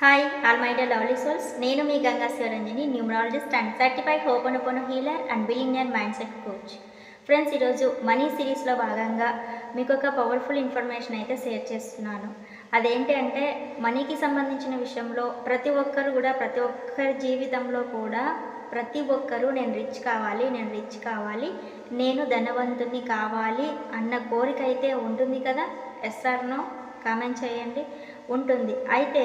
Hi all my dear lovely souls నేను మీ Ganga Shivaranjani numerologist and certified hooponopono healer and billionaire mind set coach friends ఈరోజు money సిరీస్లో భాగంగా మీకు ఒక powerful information అయితే share చేస్తున్నాను. అదేంటి అంటే మనీకి సంబంధించిన విషయంలో ప్రతి ఒక్కరు కూడా ప్రతి ఒక్కరి జీవితంలో కూడా ప్రతి ఒక్కరూ నేను రిచ్ కావాలి నేను రిచ్ కావాలి నేను ధనవంతుని కావాలి అన్న కోరిక అయితే ఉంటుంది కదా? ఎస్ఆర్నో కామెంట్ చేయండి. ఉంటుంది. అయితే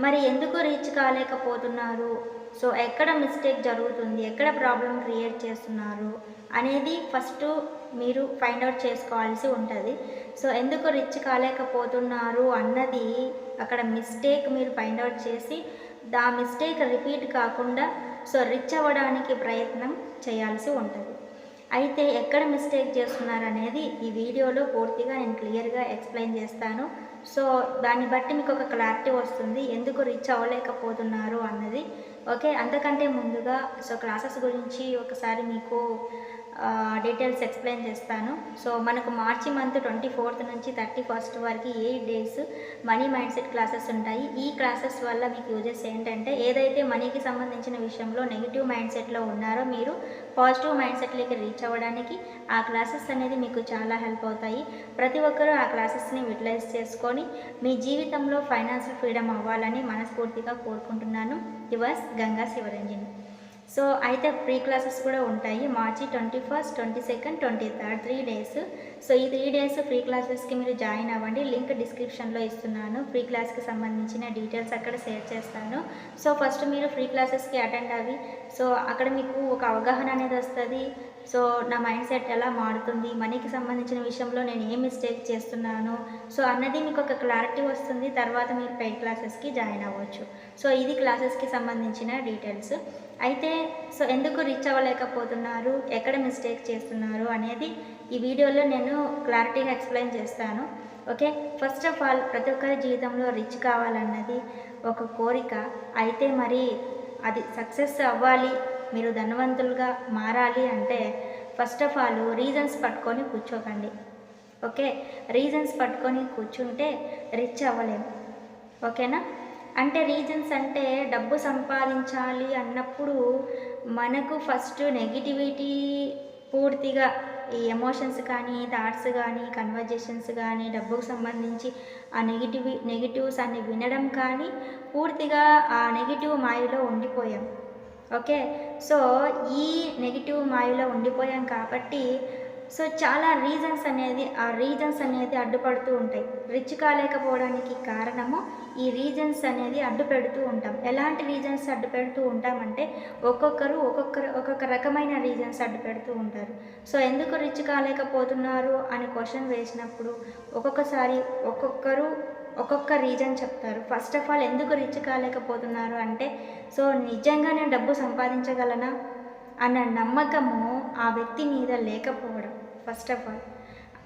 మరి ఎందుకు రీచ్ కాలేకపోతున్నారు? సో ఎక్కడ మిస్టేక్ జరుగుతుంది? ఎక్కడ ప్రాబ్లం క్రియేట్ చేస్తున్నారు? అనేది ఫస్ట్ మీరు ఫైండ్ అవుట్ చేసుకోవాల్సి ఉంటుంది. సో ఎందుకు రిచ్ కాలేకపోతున్నారు అన్నది అక్కడ మిస్టేక్ మీరు ఫైండ్ అవుట్ చేసి దా మిస్టేక్ రిపీట్ కాకుండా సో రిచ్ అవ్వడానికి ప్రయత్నం చేయాల్సి ఉంటుంది. అయితే ఎక్కడ మిస్టేక్ చేస్తున్నారు అనేది ఈ వీడియోలో పూర్తిగా నేను క్లియర్గా ఎక్స్ప్లెయిన్ చేస్తాను. సో దాన్ని బట్టి మీకు ఒక క్లారిటీ వస్తుంది ఎందుకు రీచ్ అవ్వలేకపోతున్నారు అన్నది. ఓకే అంతకంటే ముందుగా సో క్లాసెస్ గురించి ఒకసారి మీకు డీటెయిల్స్ ఎక్స్ప్లెయిన్ చేస్తాను. సో మనకు మార్చి మంత్ ట్వంటీ ఫోర్త్ నుంచి థర్టీ ఫస్ట్ వరకు eight days money mind set classes ఉంటాయి? ఈ క్లాసెస్ వల్ల మీకు యూజెస్ ఏంటంటే ఏదైతే మనీకి సంబంధించిన విషయంలో నెగిటివ్ మైండ్ సెట్లో ఉన్నారో మీరు పాజిటివ్ మైండ్ సెట్లోకి రీచ్ అవ్వడానికి ఆ క్లాసెస్ అనేది మీకు చాలా హెల్ప్ అవుతాయి. ప్రతి ఒక్కరూ ఆ క్లాసెస్ని యూటిలైజ్ చేసుకొని మీ జీవితంలో ఫైనాన్షియల్ ఫ్రీడమ్ అవ్వాలని మనస్ఫూర్తిగా కోరుకుంటున్నాను. యువర్స్ గంగా శివరంజని. సో అయితే ప్రీ క్లాసెస్ కూడా ఉంటాయి. March twenty first twenty second twenty third three days so ఈ త్రీ డేస్ ఫ్రీ క్లాసెస్కి మీరు జాయిన్ అవ్వండి. లింక్ డిస్క్రిప్షన్లో ఇస్తున్నాను. ఫ్రీ క్లాస్కి సంబంధించిన డీటెయిల్స్ అక్కడ షేర్ చేస్తాను. సో ఫస్ట్ మీరు ఫ్రీ క్లాసెస్కి అటెండ్ అవి సో అక్కడ మీకు ఒక అవగాహన అనేది వస్తుంది. సో నా మైండ్ సెట్ ఎలా మారుతుంది? మనీకి సంబంధించిన విషయంలో నేను ఏ మిస్టేక్ చేస్తున్నాను? సో అన్నది మీకు ఒక క్లారిటీ వస్తుంది. తర్వాత మీరు పెయిడ్ క్లాసెస్కి జాయిన్ అవ్వచ్చు. సో ఇది క్లాసెస్కి సంబంధించిన డీటెయిల్స్. అయితే సో ఎందుకు రీచ్ అవ్వలేకపోతున్నారు? ఎక్కడ మిస్టేక్ చేస్తున్నారు? అనేది ఈ వీడియోలో నేను క్లారిటీగా ఎక్స్ప్లెయిన్ చేస్తాను. ఓకే ఫస్ట్ ఆఫ్ ఆల్ ప్రతి ఒక్కరి జీవితంలో రిచ్ కావాలన్నది ఒక కోరిక. అయితే మరి అది సక్సెస్ అవ్వాలి మీరు ధనవంతులుగా మారాలి అంటే ఫస్ట్ ఆఫ్ ఆల్ రీజన్స్ పట్టుకొని కూర్చోకండి. ఓకే రీజన్స్ పట్టుకొని కూర్చుంటే రిచ్ అవ్వలేము. ఓకేనా అంటే రీజన్స్ అంటే డబ్బు సంపాదించాలి అన్నప్పుడు మనకు ఫస్ట్ నెగిటివిటీ పూర్తిగా ఈ ఎమోషన్స్ కానీ థాట్స్ కానీ కన్వర్జేషన్స్ కానీ డబ్బుకు సంబంధించి ఆ నెగిటివ్ నెగిటివ్స్ అన్ని వినడం కానీ పూర్తిగా ఆ నెగిటివ్ మాయలో ఉండిపోయాం. ఓకే? సో ఈ నెగిటివ్ మాయలో ఉండిపోయాం కాబట్టి సో చాలా రీజన్స్ అనేది ఆ రీజన్స్ అనేది అడ్డుపడుతూ ఉంటాయి. రిచ్ కాలేకపోవడానికి కారణము ఈ రీజన్స్ అనేది అడ్డు పెడుతూ ఉంటాం. ఎలాంటి రీజన్స్ అడ్డు పెడుతూ ఉంటామంటే ఒక్కొక్కరు ఒక్కొక్కరు ఒక్కొక్క రకమైన రీజన్స్ అడ్డు పెడుతూ ఉంటారు. సో ఎందుకు రిచ్ కాలేకపోతున్నారు అని క్వశ్చన్ వేసినప్పుడు ఒక్కొక్కసారి ఒక్కొక్కరు ఒక్కొక్క రీజన్ చెప్తారు. ఫస్ట్ ఆఫ్ ఆల్ ఎందుకు రిచ్ కాలేకపోతున్నారు అంటే సో నిజంగా నేను డబ్బు సంపాదించగలనా? అన్న నమ్మకము ఆ వ్యక్తి మీద లేకపోవడం ఫస్ట్ ఆఫ్ ఆల్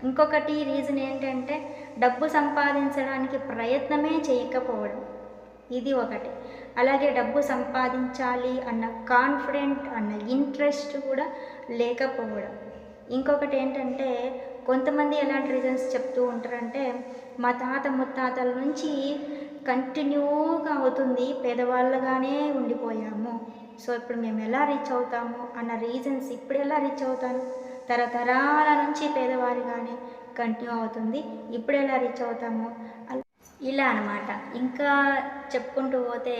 ఇంకొకటి రీజన్ ఏంటంటే డబ్బు సంపాదించడానికి ప్రయత్నమే చేయకపోవడం. ఇది ఒకటి. అలాగే డబ్బు సంపాదించాలి అన్న కాన్ఫిడెంట్ అన్న ఇంట్రెస్ట్ కూడా లేకపోవడం. ఇంకొకటి ఏంటంటే కొంతమంది ఎలాంటి రీజన్స్ చెప్తూ ఉంటారంటే మా తాత ముత్తాతల నుంచి కంటిన్యూగా అవుతుంది పేదవాళ్ళుగానే ఉండిపోయాము. సో ఇప్పుడు మేము ఎలా రీచ్ అవుతాము అన్న రీజన్స్ ఇప్పుడు ఎలా రీచ్ అవుతాను? తరతరాల నుంచి పేదవారిగానే కంటిన్యూ అవుతుంది. ఇప్పుడు ఎలా రీచ్ అవుతాము? ఇలా అనమాట ఇంకా చెప్పుకుంటూ పోతే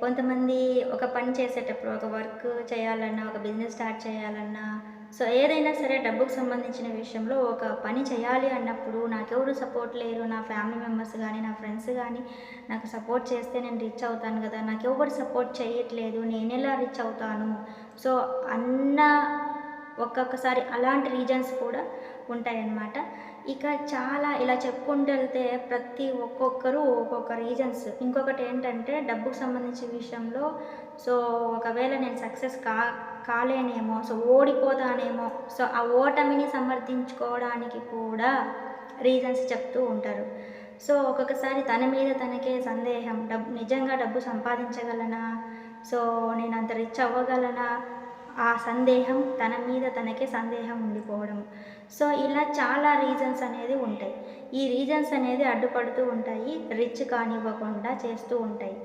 కొంతమంది ఒక పని చేసేటప్పుడు ఒక వర్క్ చేయాలన్నా ఒక బిజినెస్ స్టార్ట్ చేయాలన్నా సో ఏదైనా సరే డబ్బుకు సంబంధించిన విషయంలో ఒక పని చేయాలి అన్నప్పుడు నాకెవరు సపోర్ట్ లేరు నా ఫ్యామిలీ మెంబర్స్ కానీ నా ఫ్రెండ్స్ కానీ నాకు సపోర్ట్ చేస్తే నేను రిచ్ అవుతాను కదా నాకు ఎవరు సపోర్ట్ చేయట్లేదు నేను ఎలా రిచ్ అవుతాను? సో అన్న ఒక్కొక్కసారి అలాంటి రీజన్స్ కూడా ఉంటాయన్నమాట. ఇక చాలా ఇలా చెప్పుకుంటూ వెళ్తే ప్రతి ఒక్కొక్కరు ఒక్కొక్క రీజన్స్ ఇంకొకటి ఏంటంటే డబ్బుకు సంబంధించిన విషయంలో సో ఒకవేళ నేను సక్సెస్ కా కాలేనేమో సో ఓడిపోతానేమో సో ఆ ఓటమిని సమర్థించుకోవడానికి కూడా రీజన్స్ చెప్తూ ఉంటారు. సో ఒక్కొక్కసారి తన మీద తనకే సందేహం డబ్బు నిజంగా డబ్బు సంపాదించగలనా సో నేను అంత రిచ్ అవ్వగలనా ఆ సందేహం తన మీద తనకే సందేహం ఉండిపోవడం. సో ఇలా చాలా రీజన్స్ అనేది ఉంటాయి. ఈ రీజన్స్ అనేది అడ్డుపడుతూ ఉంటాయి రిచ్ కానివ్వకుండా చేస్తూ ఉంటాయి.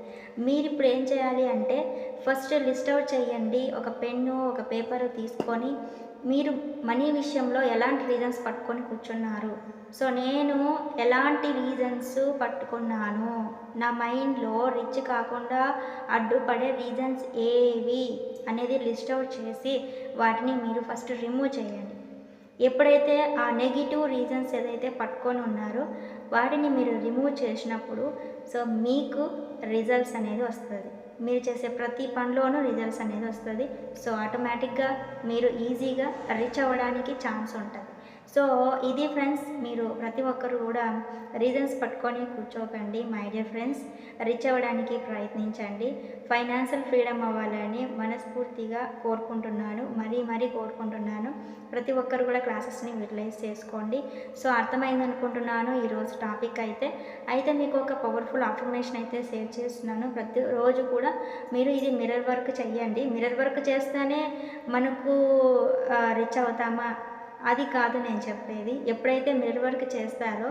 మీరు ఇప్పుడు ఏం చేయాలి అంటే ఫస్ట్ లిస్ట్ అవుట్ చేయండి ఒక పెన్ను ఒక పేపరు తీసుకొని మీరు మనీ విషయంలో ఎలాంటి రీజన్స్ పట్టుకొని కూర్చున్నారు? సో నేను ఎలాంటి రీజన్స్ పట్టుకున్నాను? నా మైండ్లో రిచ్ కాకుండా అడ్డుపడే రీజన్స్ ఏవి? అనేది లిస్ట్ అవుట్ చేసి వాటిని మీరు ఫస్ట్ రిమూవ్ చేయండి. ఎప్పుడైతే ఆ నెగిటివ్ రీజన్స్ ఏదైతే పట్టుకొని ఉన్నారో వాటిని మీరు రిమూవ్ చేసినప్పుడు సో మీకు రిజల్ట్స్ అనేది వస్తుంది. మీరు చేసే ప్రతి పనిలోనూ రిజల్ట్స్ అనేది వస్తుంది. సో ఆటోమేటిక్గా మీరు ఈజీగా రీచ్ అవ్వడానికి ఛాన్స్ ఉంటుంది. సో ఇది ఫ్రెండ్స్ మీరు ప్రతి ఒక్కరు కూడా రీజన్స్ పట్టుకొని కూర్చోకండి మై డియర్ ఫ్రెండ్స్ రిచ్ అవ్వడానికి ప్రయత్నించండి. ఫైనాన్షియల్ ఫ్రీడమ్ అవ్వాలని మనస్ఫూర్తిగా కోరుకుంటున్నాను మరీ మరీ కోరుకుంటున్నాను. ప్రతి ఒక్కరు కూడా క్లాసెస్ని యూటిలైజ్ చేసుకోండి. సో అర్థమైంది అనుకుంటున్నాను ఈరోజు టాపిక్ అయితే. అయితే మీకు ఒక పవర్ఫుల్ అఫర్మేషన్ అయితే షేర్ చేస్తున్నాను. ప్రతిరోజు కూడా మీరు ఇది మిర్రర్ వర్క్ చెయ్యండి. మిర్రర్ వర్క్ చేస్తేనే మనకు రిచ్ అవుతామా? అది కాదు నేను చెప్పేది. ఎప్పుడైతే మిర్రర్ వర్క్ చేస్తారో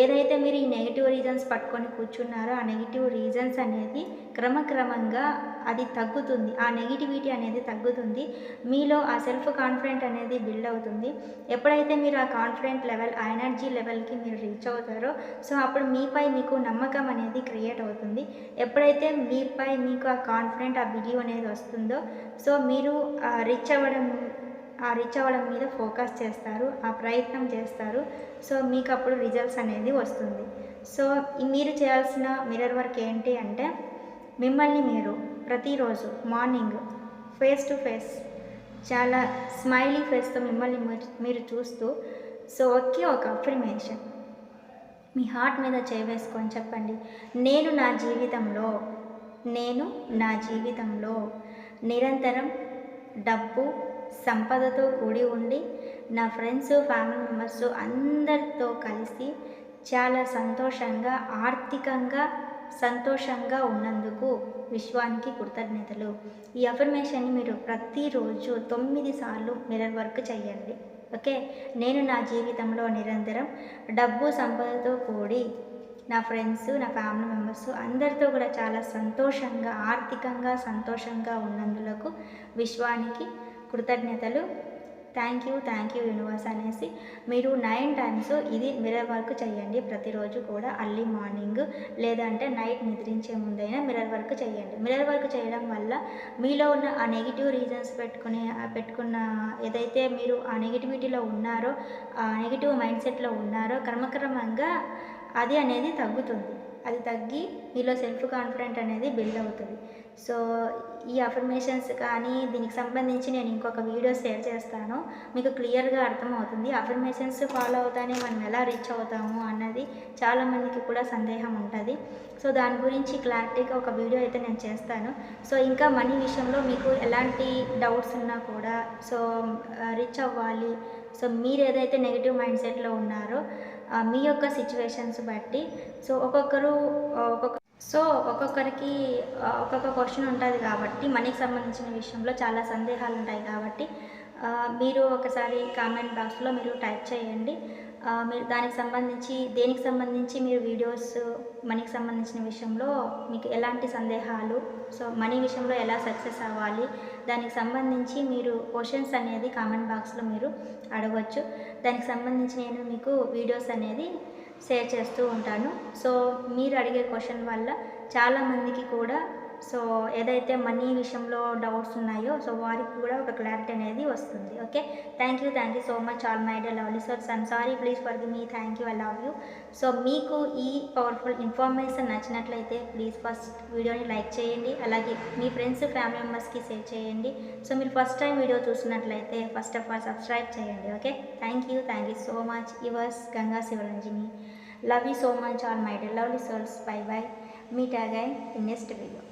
ఏదైతే మీరు ఈ నెగిటివ్ రీజన్స్ పట్టుకొని కూర్చున్నారో ఆ నెగిటివ్ రీజన్స్ అనేది క్రమక్రమంగా అది తగ్గుతుంది. ఆ నెగిటివిటీ అనేది తగ్గుతుంది. మీలో ఆ సెల్ఫ్ కాన్ఫిడెంట్ అనేది బిల్డ్ అవుతుంది. ఎప్పుడైతే మీరు ఆ కాన్ఫిడెంట్ లెవెల్ ఆ ఎనర్జీ లెవెల్కి మీరు రీచ్ అవుతారో సో అప్పుడు మీపై మీకు నమ్మకం అనేది క్రియేట్ అవుతుంది. ఎప్పుడైతే మీపై మీకు ఆ కాన్ఫిడెంట్ ఆ బిలీవ్ అనేది వస్తుందో సో మీరు రిచ్ అవ్వడం ఆ రీచ్ అవ్వడం మీద ఫోకస్ చేస్తారు ఆ ప్రయత్నం చేస్తారు. సో మీకు అప్పుడు రిజల్ట్స్ అనేది వస్తుంది. సో మీరు చేయాల్సిన మిర్రర్ వర్క్ ఏంటి అంటే మిమ్మల్ని మీరు ప్రతిరోజు మార్నింగ్ ఫేస్ టు ఫేస్ చాలా స్మైలీ ఫేస్తో మిమ్మల్ని మీరు చూస్తూ సో ఒకే ఒక అఫర్మేషన్ మీ హార్ట్ మీద చేవేసుకొని చెప్పండి. నేను నా జీవితంలో నేను నా జీవితంలో నిరంతరం డబ్బు సంపదతో కూడి ఉండి నా ఫ్రెండ్స్ ఫ్యామిలీ మెంబర్స్ అందరితో కలిసి చాలా సంతోషంగా ఆర్థికంగా సంతోషంగా ఉన్నందుకు విశ్వానికి కృతజ్ఞతలు. ఈ అఫర్మేషన్ని మీరు ప్రతిరోజు తొమ్మిది సార్లు మిర్రర్ వర్క్ చేయండి. ఓకే? నేను నా జీవితంలో నిరంతరం డబ్బు సంపదతో కూడి నా ఫ్రెండ్స్ నా ఫ్యామిలీ మెంబర్స్ అందరితో కూడా చాలా సంతోషంగా ఆర్థికంగా సంతోషంగా ఉన్నందులకు విశ్వానికి కృతజ్ఞతలు. Thank you thank you universe అనేసి మీరు నైన్ టైమ్స్ ఇది మిర్రర్ వర్క్ చేయండి. ప్రతిరోజు కూడా అర్లీ మార్నింగ్ లేదంటే నైట్ నిద్రించే ముందైనా మిర్రర్ వర్క్ చేయండి. మిర్రర్ వర్క్ చేయడం వల్ల మీలో ఉన్న ఆ నెగిటివ్ రీజన్స్ పెట్టుకుని పెట్టుకున్న ఏదైతే మీరు ఆ నెగిటివిటీలో ఉన్నారో ఆ నెగిటివ్ మైండ్ సెట్లో ఉన్నారో క్రమక్రమంగా అది అనేది తగ్గుతుంది. అది తగ్గి మీలో సెల్ఫ్ కాన్ఫిడెంట్ అనేది బిల్డ్ అవుతుంది. సో ఈ అఫర్మేషన్స్ కానీ దీనికి సంబంధించి నేను ఇంకొక వీడియో షేర్ చేస్తాను. మీకు క్లియర్గా అర్థమవుతుంది. అఫర్మేషన్స్ ఫాలో అవుతానే మనం ఎలా రీచ్ అవుతాము అన్నది చాలామందికి కూడా సందేహం ఉంటుంది. సో దాని గురించి క్లారిటీగా ఒక వీడియో అయితే నేను చేస్తాను. సో ఇంకా మనీ విషయంలో మీకు ఎలాంటి డౌట్స్ ఉన్నా కూడా సో రీచ్ uh, అవ్వాలి. సో మీరు ఏదైతే నెగిటివ్ మైండ్ సెట్లో ఉన్నారో uh, మీ యొక్క సిచ్యువేషన్స్ బట్టి సో ఒక్కొక్కరు uh, ఒక్కొక్క సో ఒక్కొక్కరికి ఒక్కొక్క క్వశ్చన్ ఉంటుంది కాబట్టి మనీకి సంబంధించిన విషయంలో చాలా సందేహాలు ఉంటాయి కాబట్టి మీరు ఒకసారి కామెంట్ బాక్స్లో మీరు టైప్ చేయండి. మీరు దానికి సంబంధించి దేనికి సంబంధించి మీరు వీడియోస్ మనీకి సంబంధించిన విషయంలో మీకు ఎలాంటి సందేహాలు సో మనీ విషయంలో ఎలా సక్సెస్ అవ్వాలి దానికి సంబంధించి మీరు క్వశ్చన్స్ అనేది కామెంట్ బాక్స్లో మీరు అడగవచ్చు దానికి సంబంధించి నేను మీకు వీడియోస్ అనేది షేర్ చేస్తూ ఉంటాను. సో మీరు అడిగే క్వశ్చన్ వల్ల చాలామందికి కూడా సో ఏదైతే మనీ విషయంలో డౌట్స్ ఉన్నాయో సో వారికి కూడా ఒక క్లారిటీ అనేది వస్తుంది. Okay? Thank you thank you so much all my dear lovely souls I'm sorry please forgive me thank you I love you so మీకు ఈ పవర్ఫుల్ ఇన్ఫర్మేషన్ నచ్చినట్లయితే ప్లీజ్ ఫస్ట్ వీడియోని లైక్ చేయండి. అలాగే మీ ఫ్రెండ్స్ ఫ్యామిలీ మెంబర్స్కి షేర్ చేయండి. So మీరు ఫస్ట్ టైం వీడియో చూసినట్లయితే ఫస్ట్ ఆఫ్ ఆల్ సబ్స్క్రైబ్ చేయండి. Okay? Thank you thank you so much yours Ganga Shivaranjani. Love you so much all my dear lovely souls bye bye meet again in next video